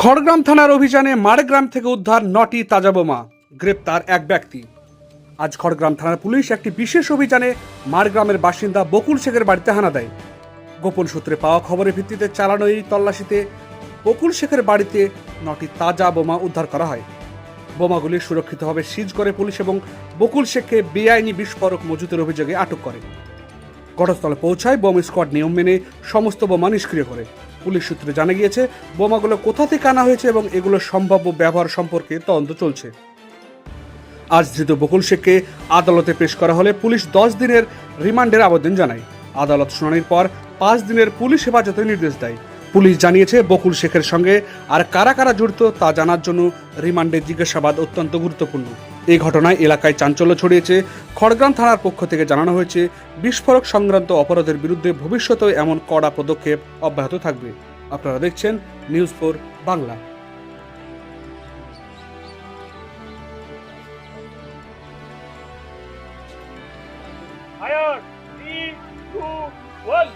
খড়গ্রাম থানার অভিযানে মাড়গ্রাম থেকে উদ্ধার নটি তাজা বোমা, গ্রেপ্তার এক ব্যক্তি। আজ খড়গ্রাম থানার পুলিশ একটি বিশেষ অভিযানে মাড়গ্রামের বাসিন্দা বকুল শেখের বাড়িতে হানা দেয়। গোপন সূত্রে পাওয়া খবরের ভিত্তিতে চালানো এই তল্লাশিতে বকুল শেখের বাড়িতে নটি তাজা বোমা উদ্ধার করা হয়। বোমাগুলি সুরক্ষিতভাবে সিজ করে পুলিশ এবং বকুল শেখকে বেআইনি বিস্ফোরক মজুতের অভিযোগে আটক করে। ঘটনাস্থলে পৌঁছায় বোম স্কোয়াড নিয়ম মেনে সমস্ত বোমা নিষ্ক্রিয় করে। পুলিশ সূত্রে জানা গিয়েছে, বোমাগুলো কোথা থেকে আনা হয়েছে এবং এগুলোর সম্ভাব্য ব্যবহার সম্পর্কে তদন্ত চলছে। আজ ধৃত বকুল শেখকে আদালতে পেশ করা হলে পুলিশ দশ দিনের রিমান্ডের আবেদন জানায়। আদালত শুনানির পর পাঁচ দিনের পুলিশ হেফাজতের নির্দেশ দেয়। পুলিশ জানিয়েছে, বকুল শেখের সঙ্গে আর কারা কারা জড়িত তা জানার জন্য রিমান্ডে জিজ্ঞাসাবাদ অত্যন্ত গুরুত্বপূর্ণ। এই ঘটনায় এলাকায় চাঞ্চল্য ছড়িয়েছে খড়গ্রাম থানার পক্ষ থেকে জানানো হয়েছে বিস্ফোরক সংক্রান্ত অপরাধের বিরুদ্ধে ভবিষ্যতেও এমন কড়া পদক্ষেপ অব্যাহত থাকবে আপনারা দেখছেন news four Bangla! Three, two, one.